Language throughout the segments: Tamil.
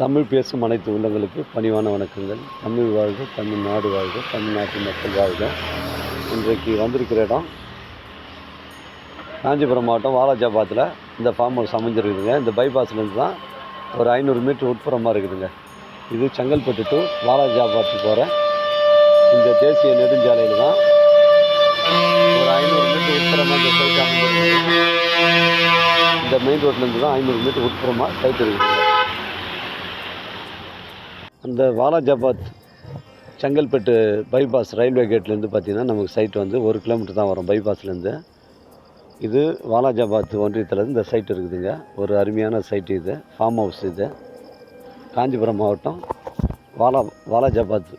தமிழ் பேசும் அனைத்து உள்ளங்களுக்கு பணிவான வணக்கங்கள். தமிழ் வாழ்க தமிழ்நாடு வாழ்க தமிழ்நாட்டு மக்கள் வாழ்க. இன்றைக்கு வந்திருக்கிற இடம் காஞ்சிபுரம் மாவட்டம் வாலாஜாபாத்தில். இந்த ஃபார்ம் ஹவுஸ் அமைஞ்சிருக்குதுங்க இந்த பைபாஸ்லேருந்து தான் ஒரு ஐநூறு மீட்டர் உட்புறமாக இருக்குதுங்க. இது செங்கல்பட்டு டு வாலாஜாபாத்துக்கு போகிற இந்த தேசிய நெடுஞ்சாலையில் தான் ஒரு ஐநூறு மீட்டர் உட்புறமாக இந்த சைட் அமைஞ்சிருக்கு இந்த மெயின் ரோட்லேருந்து தான் ஐநூறு மீட்டர் உட்புறமாக சைட் இருக்குது. அந்த வாலாஜாபாத் செங்கல்பட்டு பைபாஸ் ரயில்வே கேட்லேருந்து பார்த்தீங்கன்னா நமக்கு சைட் வந்து ஒரு கிலோமீட்டர் தான் வரும் பைபாஸ்லேருந்து. இது வாலாஜாபாத் ஒன்றியத்தில் இந்த சைட் இருக்குதுங்க. ஒரு அருமையான சைட் இது ஃபார்ம் ஹவுஸ் இது. காஞ்சிபுரம் மாவட்டம் வாலா வாலாஜாபாத்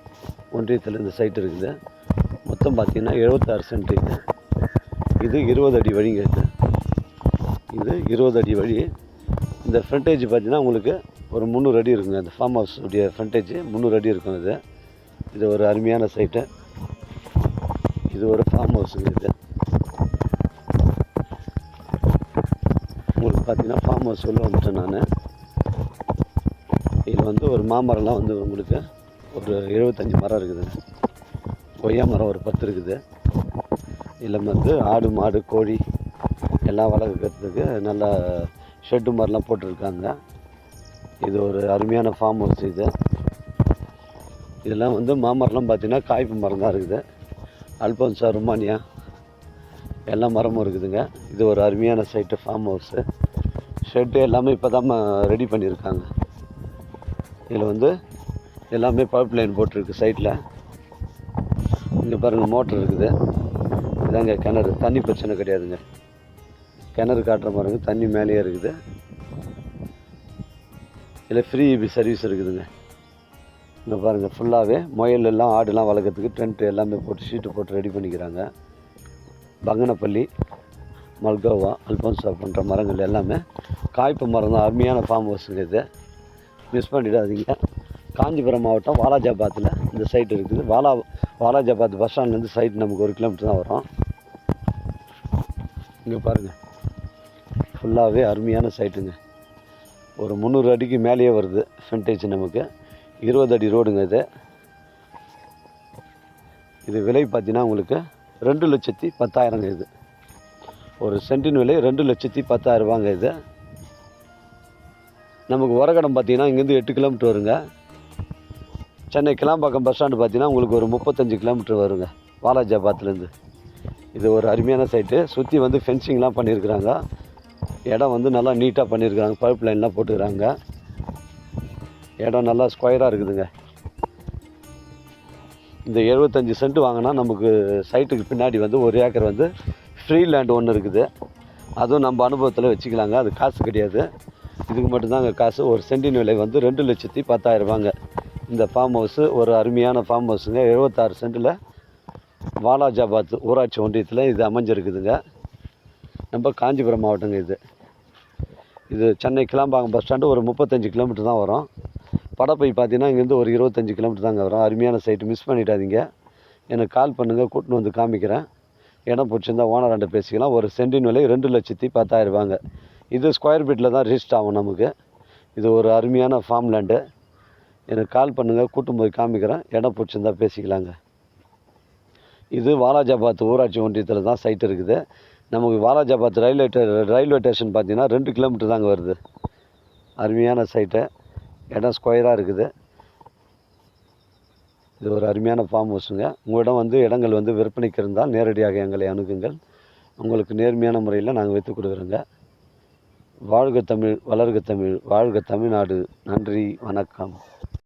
ஒன்றியத்தில் இந்த சைட் இருக்குது. மொத்தம் பார்த்திங்கன்னா எழுபத்தாறு சென்ட் இது. இது இருபது அடி வழிங்க இது. இது இருபது அடி வழி. இந்த ஃப்ரண்டேஜ் பார்த்தீங்கன்னா உங்களுக்கு ஒரு முந்நூறு அடி இருக்குங்க இந்த ஃபார்ம் ஹவுஸ் உடைய ஃப்ரண்டேஜ் முந்நூறு அடி இருக்கும் இது. இது ஒரு அருமையான சைட்டு இது ஒரு ஃபார்ம் ஹவுஸுங்க இது. உங்களுக்கு பார்த்தீங்கன்னா ஃபார்ம் ஹவுஸ் உள்ள வந்துட்டேன் நான். இது வந்து ஒரு மாமரம்லாம் வந்து உங்களுக்கு ஒரு எழுபத்தஞ்சி மரம் இருக்குதுங்க கொய்யா மரம் ஒரு பத்து இருக்குது. இதில் வந்து ஆடு மாடு கோழி எல்லாம் வளர்க்குறதுக்கு நல்லா ஷெட்டு மாதிரிலாம் போட்டிருக்காங்க. இது ஒரு அருமையான ஃபார்ம் ஹவுஸ் இது. இதெல்லாம் வந்து மாமரம்லாம் பார்த்தீங்கன்னா காய்ப்பு மரம் தான் இருக்குது. அல்போன்சா ருமானியா எல்லா மரமும் இருக்குதுங்க. இது ஒரு அருமையான சைட்டு ஃபார்ம் ஹவுஸு ஷெட்டு எல்லாமே இப்போ தான் ரெடி பண்ணியிருக்காங்க. இதில் வந்து எல்லாமே பைப் லைன் போட்டிருக்கு சைட்டில் இங்கே பாருங்கள் மோட்டர் இருக்குது. இதாங்க கிணறு. தண்ணி பிரச்சனை கிடையாதுங்க. கிணறு காட்டுற பாருங்க தண்ணி மேலேயே இருக்குது. இதில் ஃப்ரீ சர்வீஸ் இருக்குதுங்க. இங்கே பாருங்கள் ஃபுல்லாகவே முயல் எல்லாம் ஆடுலாம் வளர்க்குறதுக்கு டென்ட் எல்லாமே போட்டு ஷீட்டு போட்டு ரெடி பண்ணிக்கிறாங்க. பங்கனப்பள்ளி மல்கோவா அல்போன்சா போன்ற மரங்கள் எல்லாமே. காய்ப்பு மரம் தான் அருமையான ஃபார்ம் ஹவுஸுங்க இது. மிஸ் பண்ணிடாதீங்க. காஞ்சிபுரம் மாவட்டம் வாலாஜாபாத்தில் இந்த சைட் இருக்குது. வாலா வாலாஜாபாத் பஸ் ஸ்டாண்ட்லேருந்து சைட் நமக்கு ஒரு கிலோமீட்டர் தான் வரும். இங்கே பாருங்கள் ஃபுல்லாகவே அருமையான சைட்டுங்க ஒரு முந்நூறு அடிக்கு மேலேயே வருது ஃப்ரண்டேஜ் நமக்கு. இருபது அடி ரோடுங்க இது. இது விலை பார்த்தீங்கன்னா உங்களுக்கு ரெண்டு லட்சத்தி பத்தாயிரங்க இது. ஒரு சென்டின் விலை ரெண்டு லட்சத்தி பத்தாயிரம் ரூபாங்க இது. நமக்கு உரகடம் பார்த்தீங்கன்னா இங்கேருந்து எட்டு கிலோமீட்டர் வருங்க. சென்னை கிளாம்பாக்கம் பஸ் ஸ்டாண்டு பார்த்தீங்கன்னா உங்களுக்கு ஒரு முப்பத்தஞ்சு கிலோமீட்டர் வருங்க. வாலாஜாபாத்லேருந்து. இது ஒரு அருமையான சைட்டு சுற்றி வந்து ஃபென்சிங்லாம் பண்ணியிருக்கிறாங்க. இடம் வந்து நல்லா நீட்டாக பண்ணியிருக்காங்க. பைப் லைன்லாம் போட்டுக்கிறாங்க. இடம் நல்லா ஸ்கொயராக இருக்குதுங்க. இந்த எழுபத்தஞ்சி சென்ட் வாங்கினா நமக்கு சைட்டுக்கு பின்னாடி வந்து ஒரு ஏக்கர் வந்து ஃப்ரீ லேண்ட் ஒன்று இருக்குது. அதுவும் நம்ம அனுபவத்தில் வச்சுக்கலாங்க. அது காசு கிடையாது. இதுக்கு மட்டும்தாங்க காசு. ஒரு சென்டின் விலை வந்து ரெண்டு லட்சத்தி பத்தாயிரம் ரூபாங்க. இந்த ஃபார்ம் ஹவுஸு ஒரு அருமையான ஃபார்ம் ஹவுஸுங்க எழுபத்தாறு சென்ட்டில் வாலாஜாபாத் ஊராட்சி ஒன்றியத்தில் இது அமைஞ்சிருக்குதுங்க. நம்ம காஞ்சிபுரம் மாவட்டங்க இது. இது சென்னை கிளாம்பாக்கம் பஸ் ஸ்டாண்டு ஒரு முப்பத்தஞ்சு கிலோமீட்டர் தான் வரும். படப்பை பார்த்தீங்கன்னா இங்கேருந்து ஒரு இருபத்தஞ்சி கிலோமீட்டர் தாங்க வரும். அருமையான சைட்டு மிஸ் பண்ணிடாதீங்க. எனக்கு கால் பண்ணுங்கள் கூட்டின்னு வந்து காமிக்கிறேன். இடம் பிடிச்சிருந்தா ஓனராண்ட பேசிக்கலாம். ஒரு சென்டின் விலை ரெண்டு லட்சத்தி பத்தாயிரரூபாங்க இது ஸ்கொயர் ஃபீட்டில் தான் ரிஜிஸ்ட் ஆகும் நமக்கு. இது ஒரு அருமையான ஃபார்ம் லேண்டு எனக்கு கால் பண்ணுங்கள் கூட்டும் போய் காமிக்கிறேன். இடம் பிடிச்சிருந்தா பேசிக்கலாங்க. இது வாலாஜாபாத் ஊராட்சி ஒன்றியத்தில் தான் சைட் இருக்குது. நமக்கு வாலாஜாபாத் ரயில்வே ரயில்வே ஸ்டேஷன் பார்த்தீங்கன்னா ரெண்டு கிலோமீட்டர் தாங்க வருது. அருமையான சைட்டு இடம் ஸ்கொயராக இருக்குது. இது ஒரு அருமையான ஃபார்ம் ஹவுஸுங்க உங்களிடம் வந்து இடங்கள் வந்து விற்பனைக்கு இருந்தால் நேரடியாக எங்களை அணுகுங்கள். உங்களுக்கு நேர்மையான முறையில் நாங்கள் வைத்து கொடுக்குறோங்க. வாழ்க தமிழ் வளர்க தமிழ் வாழ்க தமிழ்நாடு. நன்றி வணக்கம்.